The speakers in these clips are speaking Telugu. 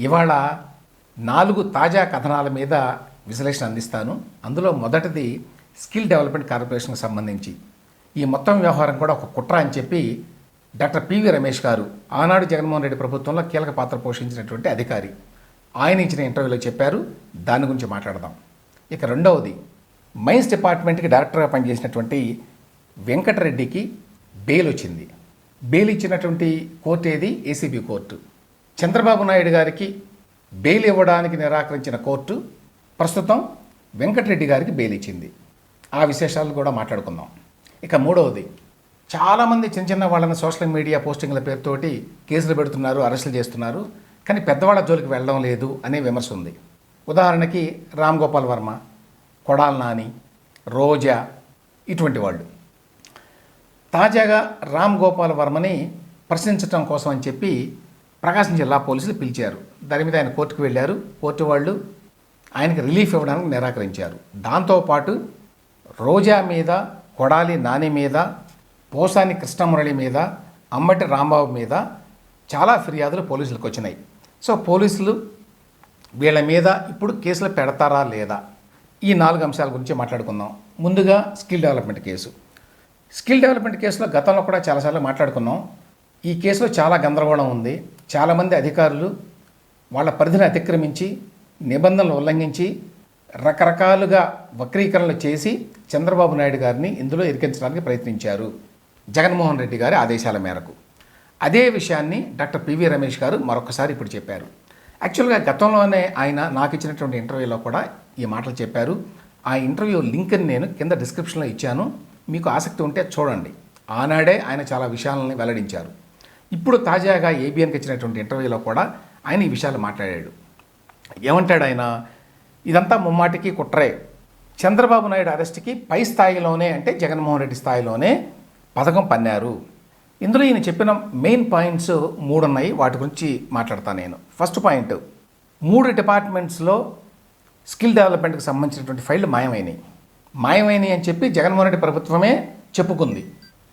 ఇవాళ నాలుగు తాజా కథనాల మీద విశ్లేషణ అందిస్తాను. అందులో మొదటిది స్కిల్ డెవలప్మెంట్ కార్పొరేషన్కి సంబంధించి. ఈ మొత్తం వ్యవహారం కూడా ఒక కుట్ర అని చెప్పి డాక్టర్ పివి రమేష్ గారు ఆనాడు జగన్మోహన్ రెడ్డి ప్రభుత్వంలో కీలక పాత్ర పోషించినటువంటి అధికారి. ఆయన ఇచ్చిన ఇంటర్వ్యూలో చెప్పారు. దాని గురించి మాట్లాడదాం. ఇక రెండవది మైన్స్ డిపార్ట్మెంట్కి డైరెక్టర్గా పనిచేసినటువంటి వెంకటరెడ్డికి బెయిల్ వచ్చింది. బెయిల్ ఇచ్చినటువంటి కోర్టు ఏది? ACB court. చంద్రబాబు నాయుడు గారికి బెయిల్ ఇవ్వడానికి నిరాకరించిన కోర్టు ప్రస్తుతం వెంకటరెడ్డి గారికి బెయిల్ ఇచ్చింది. ఆ విశేషాలు కూడా మాట్లాడుకుందాం. ఇక మూడవది చాలామంది చిన్న చిన్న వాళ్ళని సోషల్ మీడియా పోస్టింగ్ల పేరుతోటి కేసులు పెడుతున్నారు అరెస్టులు చేస్తున్నారు కానీ పెద్దవాళ్ళ జోలికి వెళ్ళడం లేదు అనే విమర్శ ఉంది. ఉదాహరణకి రామ్ గోపాల్ వర్మ కొడాల్ నాని రోజా ఇటువంటి వాళ్ళు. తాజాగా రామ్ గోపాల్ వర్మని ప్రశ్నించడం కోసం అని చెప్పి ప్రకాశం జిల్లా పోలీసులు పిలిచారు. దాని మీద ఆయన కోర్టుకు వెళ్ళారు. కోర్టు వాళ్ళు ఆయనకి రిలీఫ్ ఇవ్వడానికి నిరాకరించారు. దాంతోపాటు రోజా మీద కొడాలి నాని మీద పోసాని కృష్ణమురళి మీద అమ్మటి రాంబాబు మీద చాలా ఫిర్యాదులు పోలీసులకు వచ్చినాయి. సో పోలీసులు వీళ్ళ మీద ఇప్పుడు కేసులు పెడతారా లేదా? ఈ నాలుగు అంశాల గురించి మాట్లాడుకుందాం. ముందుగా skill development case. Skill development కేసులో గతంలో కూడా చాలాసార్లు మాట్లాడుకున్నాం. ఈ కేసులో చాలా గందరగోళం ఉంది. చాలామంది అధికారులు వాళ్ళ పరిధిని అతిక్రమించి నిబంధనలు ఉల్లంఘించి రకరకాలుగా వక్రీకరణలు చేసి చంద్రబాబు నాయుడు గారిని ఇందులో ఇరికించడానికి ప్రయత్నించారు జగన్మోహన్ రెడ్డి గారి ఆదేశాల మేరకు. అదే విషయాన్ని డాక్టర్ పివి రమేష్ గారు మరొకసారి ఇప్పుడు చెప్పారు. యాక్చువల్గా గతంలోనే ఆయన నాకు ఇచ్చినటువంటి ఇంటర్వ్యూలో కూడా ఈ మాటలు చెప్పారు. ఆ ఇంటర్వ్యూ లింక్ని నేను కింద డిస్క్రిప్షన్లో ఇచ్చాను. మీకు ఆసక్తి ఉంటే చూడండి. ఆనాడే ఆయన చాలా విషయాలని వెల్లడించారు. ఇప్పుడు తాజాగా ఏబిఎన్కి ఇచ్చినటువంటి ఇంటర్వ్యూలో కూడా ఆయన ఈ విషయాలు మాట్లాడాడు. ఏమంటాడు ఆయన? ఇదంతా ముమ్మాటికి కుట్రే. చంద్రబాబు నాయుడు అరెస్ట్కి పై స్థాయిలోనే అంటే జగన్మోహన్ రెడ్డి స్థాయిలోనే పథకం పన్నారు. ఇందులో ఈయన చెప్పిన మెయిన్ పాయింట్స్ మూడు ఉన్నాయి వాటి గురించి మాట్లాడతాను నేను. ఫస్ట్ పాయింట్ మూడు డిపార్ట్మెంట్స్లో స్కిల్ డెవలప్మెంట్కి సంబంధించినటువంటి ఫైళ్ళు మాయమైనాయి. మాయమైనాయి అని చెప్పి జగన్మోహన్ రెడ్డి ప్రభుత్వమే చెప్పుకుంది.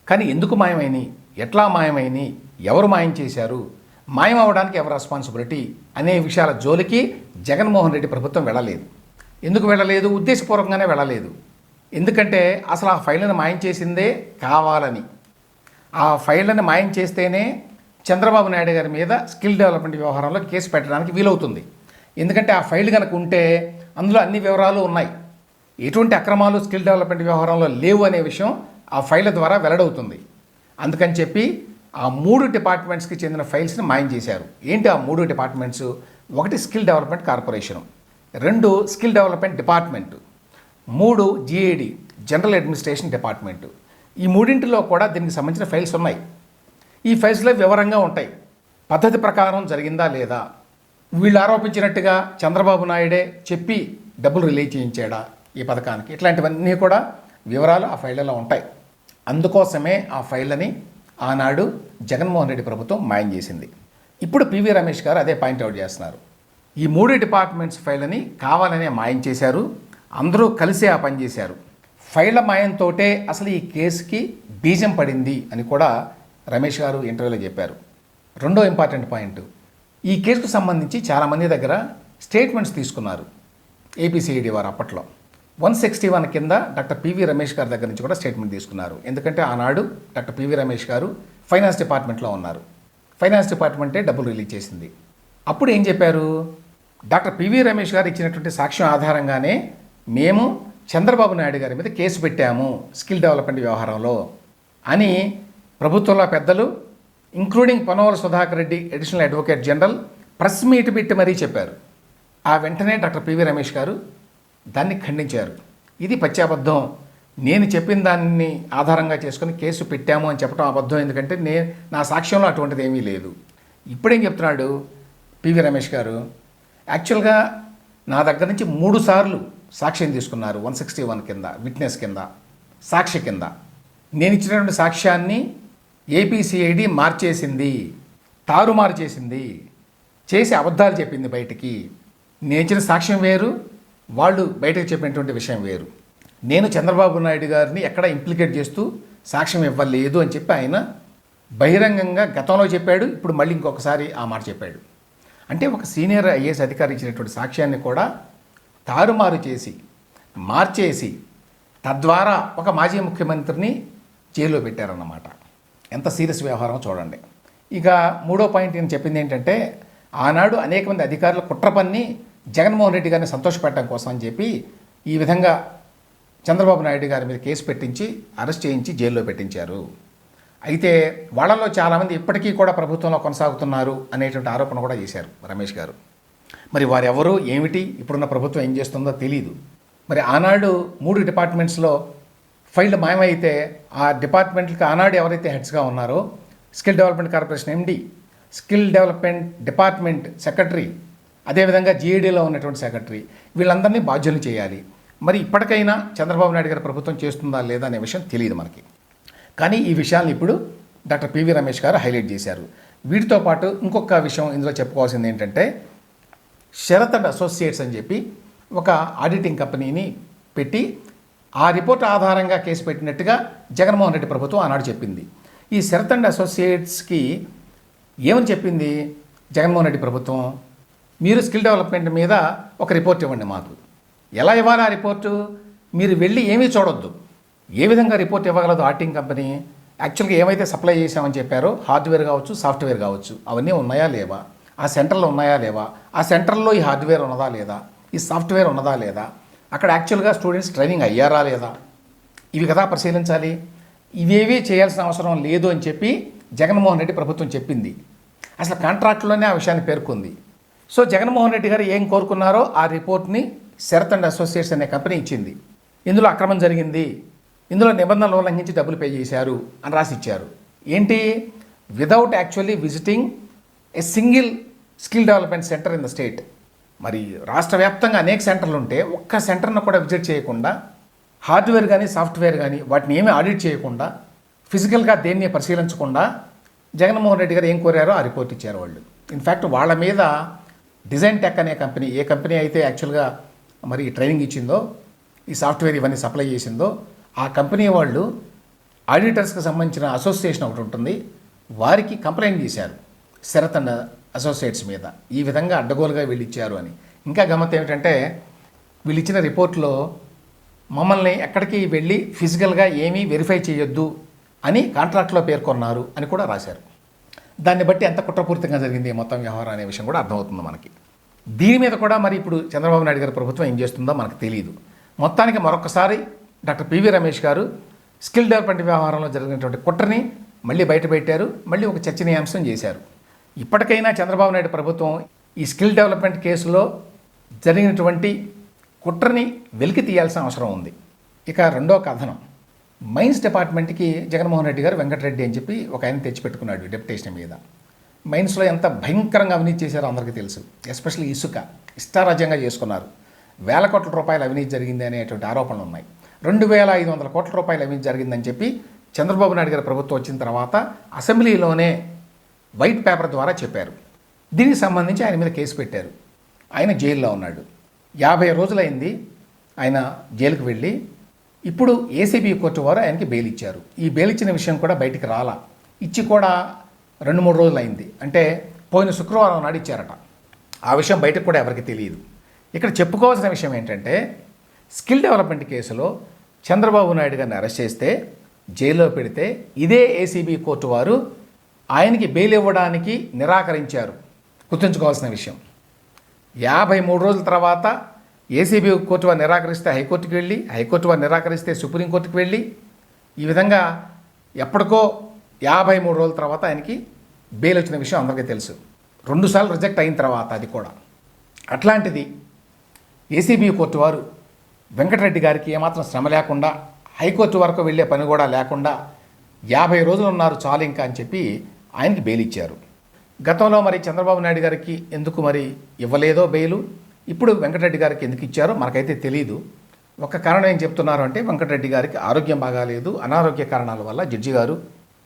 కానీ ఎందుకు మాయమైనాయి? ఎట్లా మాయమైనాయి ఎవరు మాయం చేశారు మాయం అవడానికి ఎవరు రెస్పాన్సిబిలిటీ అనే విషయాల జోలికి జగన్మోహన్ రెడ్డి ప్రభుత్వం వెళ్ళలేదు. ఎందుకు వెళ్ళలేదు? ఉద్దేశపూర్వకంగానే వెళ్ళలేదు. ఎందుకంటే అసలు ఆ ఫైళ్ళను మాయం చేసిందే కావాలని. ఆ ఫైళ్ళని మాయం చేస్తేనే చంద్రబాబు నాయుడు గారి మీద స్కిల్ డెవలప్మెంట్ వ్యవహారంలో కేసు పెట్టడానికి వీలవుతుంది. ఎందుకంటే ఆ ఫైల్ కనుక ఉంటే అందులో అన్ని వివరాలు ఉన్నాయి. ఎటువంటి అక్రమాలు స్కిల్ డెవలప్మెంట్ వ్యవహారంలో లేవు అనే విషయం ఆ ఫైళ్ళ ద్వారా వెల్లడవుతుంది. అందుకని చెప్పి ఆ మూడు డిపార్ట్మెంట్స్కి చెందిన ఫైల్స్ని మాయం చేశారు. ఏంటి ఆ మూడు డిపార్ట్మెంట్స్? ఒకటి స్కిల్ డెవలప్మెంట్ కార్పొరేషన్ రెండు స్కిల్ డెవలప్మెంట్ డిపార్ట్మెంట్ మూడు జిఏడి జనరల్ అడ్మినిస్ట్రేషన్ డిపార్ట్మెంట్. ఈ మూడింటిలో కూడా దీనికి సంబంధించిన ఫైల్స్ ఉన్నాయి. ఈ ఫైల్స్లో వివరంగా ఉంటాయి. పద్ధతి ప్రకారం జరిగిందా లేదా? వీళ్ళు ఆరోపించినట్టుగా చంద్రబాబు నాయుడే చెప్పి డబ్బులు రిలీజ్ చేయించాడా ఈ పథకానికి? ఇట్లాంటివన్నీ కూడా వివరాలు ఆ ఫైళ్ళలో ఉంటాయి. అందుకోసమే ఆ ఫైళ్ళని ఆనాడు జగన్మోహన్ రెడ్డి ప్రభుత్వం మాయం చేసింది. ఇప్పుడు పివి రమేష్ గారు అదే పాయింట్అవుట్ చేస్తున్నారు. ఈ మూడు డిపార్ట్మెంట్స్ ఫైళ్ళని కావాలనే మాయం చేశారు. అందరూ కలిసి ఆ పని చేశారు. ఫైళ్ళ మాయంతోటే అసలు ఈ కేసుకి బీజం పడింది అని కూడా రమేష్ గారు ఇంటర్వ్యూలో చెప్పారు. రెండో ఇంపార్టెంట్ పాయింట్ ఈ కేసుకు సంబంధించి చాలామంది దగ్గర స్టేట్మెంట్స్ తీసుకున్నారు. ఏపీసీఈడి వారు అప్పట్లో. వన్ సిక్స్టీ వన్ కింద డాక్టర్ పివి రమేష్ గారి దగ్గర నుంచి కూడా స్టేట్మెంట్ తీసుకున్నారు. ఎందుకంటే ఆనాడు డాక్టర్ పివి రమేష్ గారు ఫైనాన్స్ డిపార్ట్మెంట్లో ఉన్నారు. ఫైనాన్స్ డిపార్ట్మెంటే డబ్బులు రిలీజ్ చేసింది. అప్పుడు ఏం చెప్పారు? డాక్టర్ పివి రమేష్ గారు ఇచ్చినటువంటి సాక్ష్యం ఆధారంగానే మేము చంద్రబాబు నాయుడు గారి మీద కేసు పెట్టాము స్కిల్ డెవలప్మెంట్ వ్యవహారంలో అని ప్రభుత్వంలో పెద్దలు including Ponnavolu Sudhakar Reddy additional advocate general press meet పెట్టి మరీ చెప్పారు. ఆ వెంటనే డాక్టర్ పివి రమేష్ గారు దాన్ని ఖండించారు. ఇది పచ్చాబద్ధం నేను చెప్పిన దాన్ని ఆధారంగా చేసుకుని కేసు పెట్టాము అని చెప్పడం అబద్ధం. ఎందుకంటే నే నా సాక్ష్యంలో అటువంటిది ఏమీ లేదు. ఇప్పుడేం చెప్తున్నాడు పివి రమేష్ గారు? యాక్చువల్గా నా దగ్గర నుంచి మూడు సార్లు సాక్ష్యం తీసుకున్నారు వన్ సిక్స్టీ వన్ కింద విట్నెస్ కింద సాక్షి కింద. నేను ఇచ్చినటువంటి సాక్ష్యాన్ని ఏపీసీఐడి మార్చేసింది తారుమారు చేసింది చేసి అబద్ధాలు చెప్పింది బయటికి. నేను ఇచ్చిన సాక్ష్యం వేరు వాళ్ళు బయటకు చెప్పినటువంటి విషయం వేరు. నేను చంద్రబాబు నాయుడు గారిని ఎక్కడ ఇంప్లికేట్ చేస్తూ సాక్ష్యం ఇవ్వలేదు అని చెప్పి ఆయన బహిరంగంగా గతంలో చెప్పాడు ఇప్పుడు మళ్ళీ ఇంకొకసారి ఆ మాట చెప్పాడు. అంటే ఒక సీనియర్ ఐఏఎస్ అధికారి ఇచ్చినటువంటి సాక్ష్యాన్ని కూడా తారుమారు చేసి మార్చేసి తద్వారా ఒక మాజీ ముఖ్యమంత్రిని జైల్లో పెట్టారన్నమాట. ఎంత సీరియస్ వ్యవహారం చూడండి. ఇక మూడో పాయింట్ నేను చెప్పింది ఏంటంటే ఆనాడు అనేక మంది అధికారులు కుట్ర పన్ని జగన్మోహన్ రెడ్డి గారిని సంతోషపెట్టడం కోసం అని చెప్పి ఈ విధంగా చంద్రబాబు నాయుడు గారి మీద కేసు పెట్టించి అరెస్ట్ చేయించి జైల్లో పెట్టించారు. అయితే వాళ్ళలో చాలామంది ఇప్పటికీ కూడా ప్రభుత్వంలో కొనసాగుతున్నారు అనేటువంటి ఆరోపణ కూడా చేశారు రమేష్ గారు. మరి వారెవరు ఏమిటి ఇప్పుడున్న ప్రభుత్వం ఏం చేస్తుందో తెలియదు మరి ఆనాడు మూడు డిపార్ట్మెంట్స్లో ఫైల్డ్ మాయమైతే ఆ డిపార్ట్మెంట్కి ఆనాడు ఎవరైతే హెడ్స్గా ఉన్నారో skill development corporation MD skill development department secretary అదేవిధంగా జీఈడీలో ఉన్నటువంటి సెక్రటరీ వీళ్ళందరినీ బాధ్యులు చేయాలి. మరి ఇప్పటికైనా చంద్రబాబు నాయుడు గారి ప్రభుత్వం చేస్తుందా లేదా అనే విషయం తెలియదు మనకి. కానీ ఈ విషయాన్ని ఇప్పుడు డాక్టర్ పివి రమేష్ గారు హైలైట్ చేశారు. వీటితో పాటు ఇంకొక విషయం ఇందులో చెప్పుకోవాల్సింది ఏంటంటే శరత్ అండ్ అసోసియేట్స్ అని చెప్పి ఒక ఆడిటింగ్ కంపెనీని పెట్టి ఆ రిపోర్ట్ ఆధారంగా కేసు పెట్టినట్టుగా జగన్మోహన్ రెడ్డి ప్రభుత్వం ఆనాడు చెప్పింది. ఈ శరత్ అండ్ అసోసియేట్స్కి ఏమని చెప్పింది జగన్మోహన్ రెడ్డి ప్రభుత్వం? మీరు స్కిల్ డెవలప్మెంట్ మీద ఒక రిపోర్ట్ ఇవ్వండి మాకు. ఎలా ఇవ్వాలి ఆ రిపోర్టు? మీరు వెళ్ళి ఏమీ చూడొద్దు. ఏ విధంగా రిపోర్ట్ ఇవ్వగలదు ఆర్టింగ్ కంపెనీ? యాక్చువల్గా ఏమైతే సప్లై చేశామని చెప్పారో హార్డ్వేర్ కావచ్చు సాఫ్ట్వేర్ కావచ్చు అవన్నీ ఉన్నాయా లేవా? ఆ సెంటర్లో ఉన్నాయా లేవా? ఆ సెంటర్లో ఈ హార్డ్వేర్ ఉన్నదా లేదా? ఈ సాఫ్ట్వేర్ ఉన్నదా లేదా? అక్కడ యాక్చువల్గా స్టూడెంట్స్ ట్రైనింగ్ అయ్యారా లేదా? ఇవి కదా పరిశీలించాలి. ఇవేవి చేయాల్సిన అవసరం లేదు అని చెప్పి జగన్మోహన్ రెడ్డి ప్రభుత్వం చెప్పింది. అసలు కాంట్రాక్ట్లోనే ఆ విషయాన్ని పేర్కొంది. సో జగన్మోహన్ రెడ్డి గారు ఏం కోరుకున్నారో ఆ రిపోర్ట్ని శరత్ అండ్ అసోసియేట్స్ అనే కంపెనీ ఇచ్చింది. ఇందులో అక్రమం జరిగింది. ఇందులో నిబంధనలు ఉల్లంఘించి డబ్బులు పే చేశారు అని రాసి ఇచ్చారు ఏంటి? Without actually visiting a single skill development centre in the state మరి రాష్ట్ర వ్యాప్తంగా అనేక సెంటర్లు ఉంటే ఒక్క సెంటర్ను కూడా విజిట్ చేయకుండా హార్డ్వేర్ కానీ సాఫ్ట్వేర్ కానీ వాటిని ఏమీ ఆడిట్ చేయకుండా ఫిజికల్గా దేన్ని పరిశీలించకుండా జగన్మోహన్ రెడ్డి గారు ఏం కోరారో ఆ రిపోర్ట్ ఇచ్చారు వాళ్ళు. ఇన్ఫ్యాక్ట్ వాళ్ళ మీద డిజైన్ టెక్ అనే కంపెనీ ఏ కంపెనీ అయితే యాక్చువల్గా మరి ట్రైనింగ్ ఇచ్చిందో ఈ సాఫ్ట్వేర్ ఇవన్నీ సప్లై చేసిందో ఆ కంపెనీ వాళ్ళు ఆడిటర్స్కి సంబంధించిన అసోసియేషన్ ఒకటి ఉంటుంది. వారికి కంప్లైంట్ చేశారు శరత్ అండ్ అసోసియేట్స్ మీద. ఈ విధంగా అడ్డగోలుగా వీళ్ళు ఇచ్చారు అని. ఇంకా గమ్మత్ ఏమిటంటే వీళ్ళు ఇచ్చిన రిపోర్ట్లో మమ్మల్ని ఎక్కడికి వెళ్ళి ఫిజికల్గా ఏమీ వెరిఫై చేయొద్దు అని కాంట్రాక్ట్లో పేర్కొన్నారు అని కూడా రాశారు. దాన్ని బట్టి ఎంత కుట్రపూరితంగా జరిగింది మొత్తం వ్యవహారం అనే విషయం కూడా అర్థమవుతుంది మనకి. దీని మీద కూడా మరి ఇప్పుడు చంద్రబాబు నాయుడు గారి ప్రభుత్వం ఏం చేస్తుందో మనకు తెలియదు మొత్తానికి మరొకసారి డాక్టర్ పివి రమేష్ గారు స్కిల్ డెవలప్మెంట్ వ్యవహారంలో జరిగినటువంటి కుట్రని మళ్ళీ బయటపెట్టారు మళ్ళీ ఒక చర్చనీయాంశం చేశారు. ఇప్పటికైనా చంద్రబాబు నాయుడు ప్రభుత్వం ఈ స్కిల్ డెవలప్మెంట్ కేసులో జరిగినటువంటి కుట్రని వెలికి తీయాల్సిన అవసరం ఉంది. ఇక రెండో కథనం. మైన్స్ డిపార్ట్మెంట్కి జగన్మోహన్ రెడ్డి గారు వెంకటరెడ్డి అని చెప్పి ఒక ఆయన తెచ్చిపెట్టుకున్నాడు డెప్యుటేషన్ మీద. మైన్స్లో ఎంత భయంకరంగా అవినీతి చేశారో అందరికీ తెలుసు. ఎస్పెషల్లీ ఇసుక. ఇష్టారాజ్యంగా చేసుకున్నారు. వేల కోట్ల రూపాయల అవినీతి జరిగింది అనేటువంటి ఆరోపణలు ఉన్నాయి. రెండు వేల ఐదు వందల కోట్ల రూపాయల అవినీతి జరిగిందని చెప్పి చంద్రబాబు నాయుడు గారి ప్రభుత్వం వచ్చిన తర్వాత అసెంబ్లీలోనే వైట్ పేపర్ ద్వారా చెప్పారు. దీనికి సంబంధించి ఆయన మీద కేసు పెట్టారు. ఆయన జైల్లో ఉన్నాడు. యాభై రోజులైంది ఆయన జైలుకు వెళ్ళి ఇప్పుడు ఏసీబీ కోర్టు వారు ఆయనకి బెయిల్ ఇచ్చారు. ఈ బెయిల్ ఇచ్చిన విషయం కూడా బయటికి రాలా. ఇచ్చి కూడా రెండు మూడు రోజులు అయింది. అంటే పోయిన శుక్రవారం నాడు ఇచ్చారట. ఆ విషయం బయటకు కూడా ఎవరికి తెలియదు. ఇక్కడ చెప్పుకోవాల్సిన విషయం ఏంటంటే స్కిల్ డెవలప్మెంట్ కేసులో చంద్రబాబు నాయుడు గారిని అరెస్ట్ చేస్తే జైల్లో పెడితే ఇదే ఏసీబీ కోర్టు వారు ఆయనకి బెయిల్ ఇవ్వడానికి నిరాకరించారు. గుర్తుంచుకోవాల్సిన విషయం. యాభై మూడు రోజుల తర్వాత ఏసీబీ కోర్టు వారు నిరాకరిస్తే హైకోర్టుకి వెళ్ళి హైకోర్టు వారు నిరాకరిస్తే సుప్రీంకోర్టుకి వెళ్ళి ఈ విధంగా ఎప్పటికో యాభై మూడు రోజుల తర్వాత ఆయనకి బెయిల్ వచ్చిన విషయం అందరికీ తెలుసు. రెండుసార్లు రిజెక్ట్ అయిన తర్వాత అది కూడా. అట్లాంటిది ఏసీబీ కోర్టు వారు వెంకటరెడ్డి గారికి ఏమాత్రం శ్రమ లేకుండా హైకోర్టు వరకు వెళ్ళే పని కూడా లేకుండా యాభై రోజులు ఉన్నారు చాలు ఇంకా అని చెప్పి ఆయనకి బెయిల్ ఇచ్చారు. గతంలో మరి చంద్రబాబు నాయుడు గారికి ఎందుకు మరి ఇవ్వలేదో బెయిలు? ఇప్పుడు వెంకటరెడ్డి గారికి ఎందుకు ఇచ్చారో మనకైతే తెలియదు ఒక కారణం ఏం చెప్తున్నారు అంటే వెంకటరెడ్డి గారికి ఆరోగ్యం బాగాలేదు అనారోగ్య కారణాల వల్ల జడ్జి గారు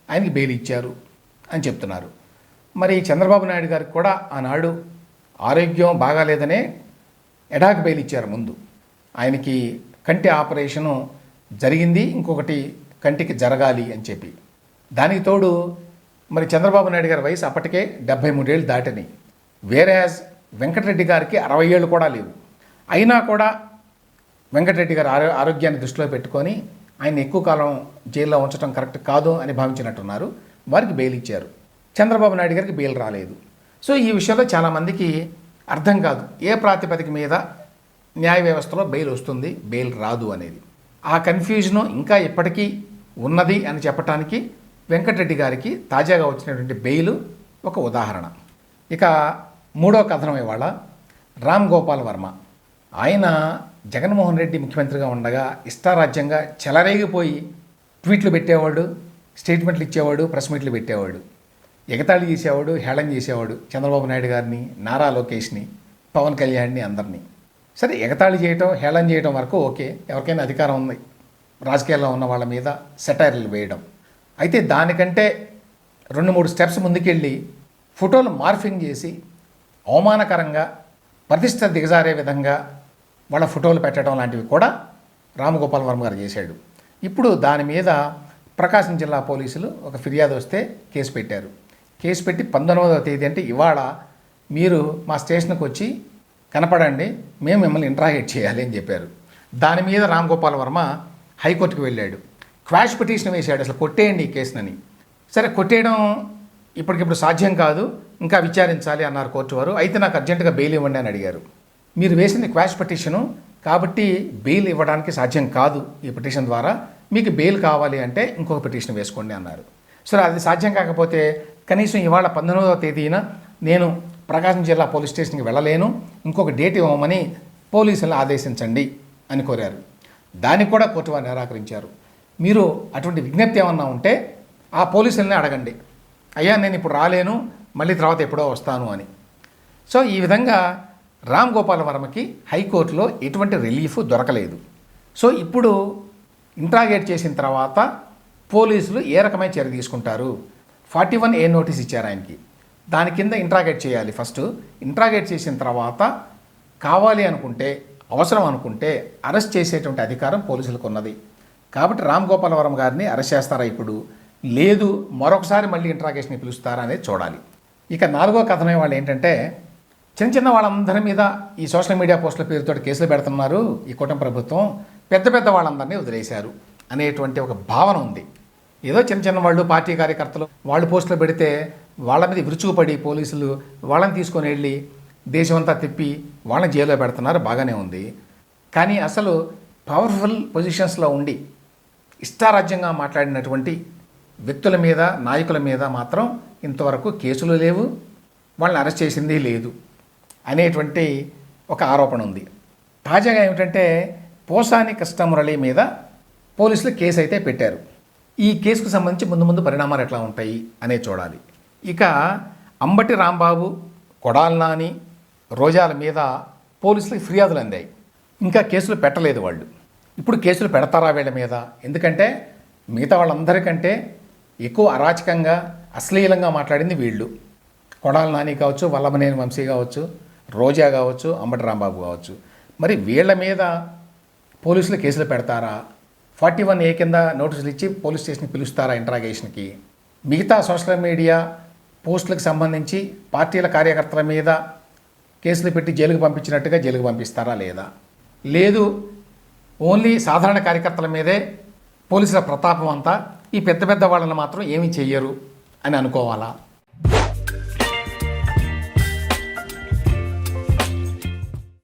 ఆయనకి బెయిల్ ఇచ్చారు అని చెప్తున్నారు. మరి చంద్రబాబు నాయుడు గారికి కూడా ఆనాడు ఆరోగ్యం బాగాలేదనే ఎడాక్ బెయిల్ ఇచ్చారు ముందు. ఆయనకి కంటి ఆపరేషను జరిగింది ఇంకొకటి కంటికి జరగాలి అని చెప్పి. దానికి తోడు మరి చంద్రబాబు నాయుడు గారి వయసు అప్పటికే డెబ్బై మూడేళ్ళు దాటని యాజ్ వెంకటరెడ్డి గారికి అరవై ఏళ్ళు కూడా లేవు. అయినా కూడా వెంకటరెడ్డి గారు ఆరో ఆరోగ్యాన్ని దృష్టిలో పెట్టుకొని ఆయన ఎక్కువ కాలం జైల్లో ఉంచడం కరెక్ట్ కాదు అని భావించినట్టున్నారు. వారికి బెయిల్ ఇచ్చారు. చంద్రబాబు నాయుడు గారికి బెయిల్ రాలేదు. సో ఈ విషయంలో చాలామందికి అర్థం కాదు. ఏ ప్రాతిపదిక మీద న్యాయ వ్యవస్థలో బెయిల్ వస్తుంది బెయిల్ రాదు అనేది. ఆ కన్ఫ్యూజను ఇంకా ఇప్పటికీ ఉన్నది అని చెప్పటానికి వెంకటరెడ్డి గారికి తాజాగా వచ్చినటువంటి బెయిల్ ఒక ఉదాహరణ. ఇక మూడో కథనం ఇవాళ రామ్ గోపాల్ వర్మ. ఆయన జగన్మోహన్ రెడ్డి ముఖ్యమంత్రిగా ఉండగా ఇష్టారాజ్యంగా చెలరేగిపోయి ట్వీట్లు పెట్టేవాడు స్టేట్మెంట్లు ఇచ్చేవాడు ప్రెస్ మీట్లు పెట్టేవాడు. ఎగతాళి చేసేవాడు హేళన చేసేవాడు చంద్రబాబు నాయుడు గారిని నారా లోకేష్ని పవన్ కళ్యాణ్ని అందరినీ. సరే ఎగతాళి చేయటం హేళన చేయటం వరకు ఓకే ఎవరికైనా అధికారం ఉంది. రాజకీయాల్లో ఉన్న వాళ్ళ మీద సెటైర్లు వేయడం. అయితే దానికంటే రెండు మూడు స్టెప్స్ ముందుకెళ్ళి ఫోటోలు మార్ఫింగ్ చేసి అవమానకరంగా ప్రతిష్ట దిగజారే విధంగా వాళ్ళ ఫోటోలు పెట్టడం లాంటివి కూడా రామగోపాల్ వర్మ గారు చేశాడు. ఇప్పుడు దాని మీద ప్రకాశం జిల్లా పోలీసులు ఒక ఫిర్యాదు వస్తే కేసు పెట్టారు. కేసు పెట్టి పంతొమ్మిదవ తేదీ అంటే ఇవాళ మీరు మా స్టేషన్కి వచ్చి కనపడండి మేము మిమ్మల్ని ఇంట్రాగేట్ చేయాలి అని చెప్పారు. దాని మీద రామ్ గోపాల్ వర్మ హైకోర్టుకు వెళ్ళాడు. క్వాష్ పిటిషన్ వేశాడు అసలు కొట్టేయండి ఈ కేసునని. సరే కొట్టేయడం ఇప్పటికిప్పుడు సాధ్యం కాదు ఇంకా విచారించాలి అన్నారు కోర్టు వారు. అయితే నాకు అర్జెంటుగా బెయిల్ ఇవ్వండి అని అడిగారు. మీరు వేసింది క్వాష్ పిటిషను కాబట్టి బెయిల్ ఇవ్వడానికి సాధ్యం కాదు ఈ పిటిషన్ ద్వారా. మీకు బెయిల్ కావాలి అంటే ఇంకొక పిటిషన్ వేసుకోండి అన్నారు. సరే అది సాధ్యం కాకపోతే కనీసం ఇవాళ పంతొమ్మిదవ తేదీన నేను ప్రకాశం జిల్లా పోలీస్ స్టేషన్కి వెళ్ళలేను. ఇంకొక డేట్ ఇవ్వమని పోలీసులను ఆదేశించండి అని కోరారు. దానికి కూడా కోర్టు వారు నిరాకరించారు. మీరు అటువంటి విజ్ఞప్తి ఏమన్నా ఉంటే ఆ పోలీసుల్ని అడగండి. అయ్యా నేను ఇప్పుడు రాలేను మళ్ళీ తర్వాత ఎప్పుడో వస్తాను అని. సో ఈ విధంగా రామ్ గోపాల్ వర్మకి హైకోర్టులో ఎటువంటి రిలీఫ్ దొరకలేదు. సో ఇప్పుడు ఇంట్రాగేట్ చేసిన తర్వాత పోలీసులు ఏ రకమైన చర్య తీసుకుంటారు? ఫార్టీ వన్ ఏ నోటీస్ ఇచ్చారు ఆయనకి. దాని కింద ఇంట్రాగేట్ చేయాలి ఫస్ట్. ఇంట్రాగేట్ చేసిన తర్వాత కావాలి అనుకుంటే అవసరం అనుకుంటే అరెస్ట్ చేసేటువంటి అధికారం పోలీసులకు ఉన్నది. కాబట్టి రామ్ గోపాల్ వర్మ గారిని అరెస్ట్ చేస్తారా ఇప్పుడు? లేదు మరొకసారి మళ్ళీ ఇంట్రాగేషన్ని పిలుస్తారా అనేది చూడాలి. ఇక నాలుగో కథనం వాళ్ళు ఏంటంటే చిన్న చిన్న వాళ్ళందరి మీద ఈ సోషల్ మీడియా పోస్టుల పేరుతో కేసులు పెడుతున్నారు ఈ కూటమి ప్రభుత్వం. పెద్ద పెద్ద వాళ్ళందరినీ వదిలేశారు అనేటువంటి ఒక భావన ఉంది. ఏదో చిన్న చిన్న వాళ్ళు పార్టీ కార్యకర్తలు వాళ్ళు పోస్టులు పెడితే వాళ్ళ మీద విరుచుకుపడి పోలీసులు వాళ్ళని తీసుకొని వెళ్ళి దేశమంతా తిప్పి వాళ్ళని జైల్లో పెడుతున్నారు బాగానే ఉంది. కానీ అసలు పవర్ఫుల్ పొజిషన్స్లో ఉండి ఇష్టారాజ్యంగా మాట్లాడినటువంటి వ్యక్తుల మీద నాయకుల మీద మాత్రం ఇంతవరకు కేసులు లేవు. వాళ్ళని అరెస్ట్ చేసింది లేదు అనేటువంటి ఒక ఆరోపణ ఉంది. తాజాగా ఏమిటంటే పోసాని కృష్ణమురళి మీద పోలీసులు కేసు అయితే పెట్టారు. ఈ కేసుకు సంబంధించి ముందు ముందు పరిణామాలు ఎట్లా ఉంటాయి అనే చూడాలి. ఇక అంబటి రాంబాబు కొడాల నాని రోజాల మీద పోలీసులకు ఫిర్యాదులు అందాయి. ఇంకా కేసులు పెట్టలేదు వాళ్ళు. ఇప్పుడు కేసులు పెడతారా వీళ్ళ మీద? ఎందుకంటే మిగతా వాళ్ళందరికంటే ఎక్కువ అరాచకంగా అశ్లీలంగా మాట్లాడింది వీళ్ళు. కొడాల నాని కావచ్చు వల్లభనేని వంశీ కావచ్చు రోజా కావచ్చు అంబటి రాంబాబు కావచ్చు. మరి వీళ్ళ మీద పోలీసులు కేసులు పెడతారా? ఫార్టీ వన్ ఏ కింద నోటీసులు ఇచ్చి పోలీస్ స్టేషన్కి పిలుస్తారా ఇంట్రాగేషన్కి? మిగతా సోషల్ మీడియా పోస్టులకు సంబంధించి పార్టీల కార్యకర్తల మీద కేసులు పెట్టి జైలుకు పంపించినట్టుగా జైలుకు పంపిస్తారా లేదా? లేదు ఓన్లీ సాధారణ కార్యకర్తల మీదే పోలీసుల ప్రతాపం అంతా ఈ పెద్ద పెద్ద వాళ్ళని మాత్రం ఏమీ చెయ్యరు అని అనుకోవాలా?